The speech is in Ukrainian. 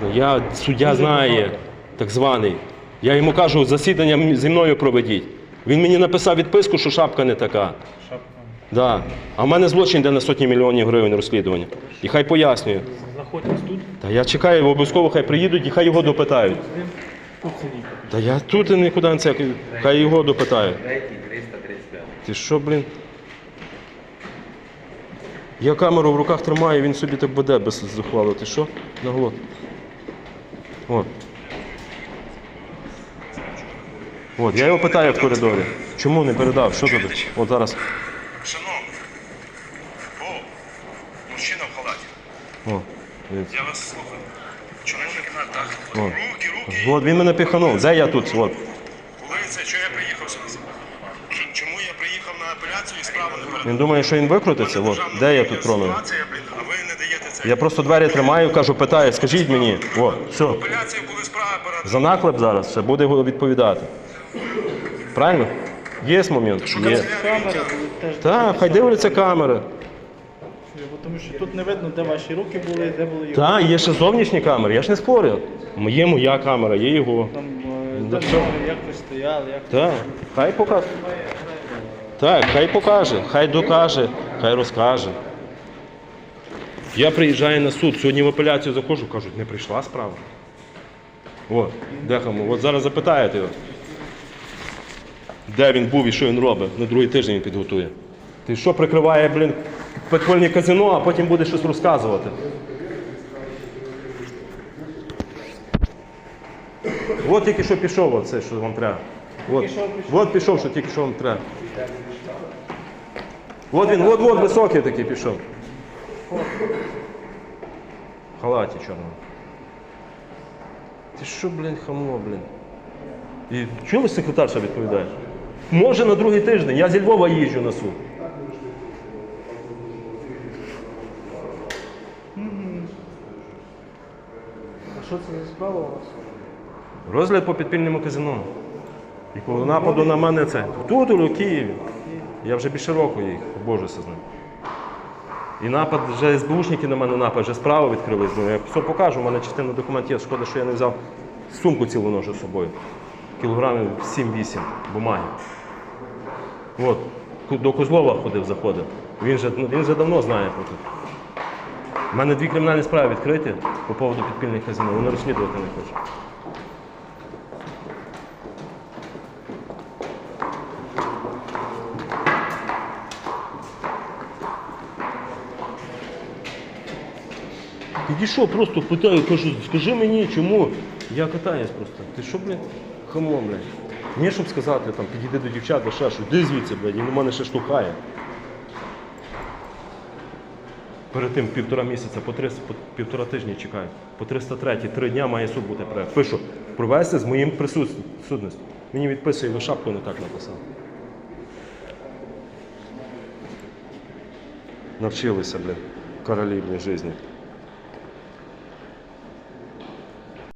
важно. Я суддя знає, так званий. Я йому кажу, засідання зі мною проведіть. Він мені написав відписку, що шапка не така. Шапка. Да. А в мене злочин йде на сотні мільйонів гривень розслідування. І хай пояснює. Знаходьтесь тут. Та я чекаю, обов'язково хай приїдуть і хай його допитають. Та я тут і нікуди не це. Хай його допитають. Ти що, блін? Я камеру в руках тримаю, він собі так буде без захвалу. Ти що? На голод. От. От, я його питаю в коридорі. Чому не передав? Що тут? От зараз. Шановний, о, мужчина в халаті. О. Я вас слухаю. Чому не? Так. Руки, руки. От він мене піханув. Де я тут? От. Коли це? Що я приїхав сюди? Чому я приїхав на апеляцію і справу не передав? Він думає, що він викрутиться. От. Де я тут тронув? А ви не даєте це. Я просто двері тримаю, кажу, питаю, скажіть мені. О, все. Апеляція, коли справа передана. За наклеп зараз ще буде відповідати. Правильно? Є момент? Є. Камери були теж. Так, хай дивляться камери. Бо Тому що тут не видно, де ваші руки були, де були його. Так, є ще зовнішні камери, я ж не спорю. Є моя камера, є його. Там, е, Да де все. камери, як ви стояли, як Так, хай покаже. Так, хай покаже, хай докаже, хай розкаже. Я приїжджаю на суд, сьогодні в апеляцію заходжу, кажуть, не прийшла справа. От, дехому, от зараз запитаєте його. Де він був і що він робить? На другий тиждень він підготує. Ти що прикриває, блін, підпольне казино, а потім буде щось розказувати. От тільки що пішов оце, що вам треба. От, от пішов, що тільки що вам треба. От він, от, от високий такий пішов. В халаті чорному. Ти що, блін, хамло, блін. І чому секретарша відповідає? Може на другий тиждень. Я зі Львова їжджу на суд. А що це за справа у вас? Розгляд по підпільному казино. І по нападу на мене це. Тут, у Києві. Я вже більше року їх, божуся з ним. І напад, вже СБУшники на мене напад, вже справи відкрили. Я все покажу, у мене частина документів є. Шкода, що я не взяв сумку цілу ножу з собою. Кілограмів 7-8 бумаги. От, до Козлова ходив, заходив. Він же, ну, він вже давно знає про це. У мене дві кримінальні справи відкриті по поводу підпільних казино. Вони розслідувати не хочуть. Підійшов, просто питаю, кажу, скажи мені, чому? Я катаюсь просто. Ти що, блін, хамо, блядь? Мені, щоб сказати, там, підійди до дівчат, ще що, де звідси, блядь, він у мене ще штукає. Перед тим півтора місяця, по, 300, по півтора тижні чекаю. По 303, три дня має суд бути проект. Пишу, провести з моїм присутністю. Мені відписує, ви шапку не так написав. Навчилися, блін, королі, блін, житті.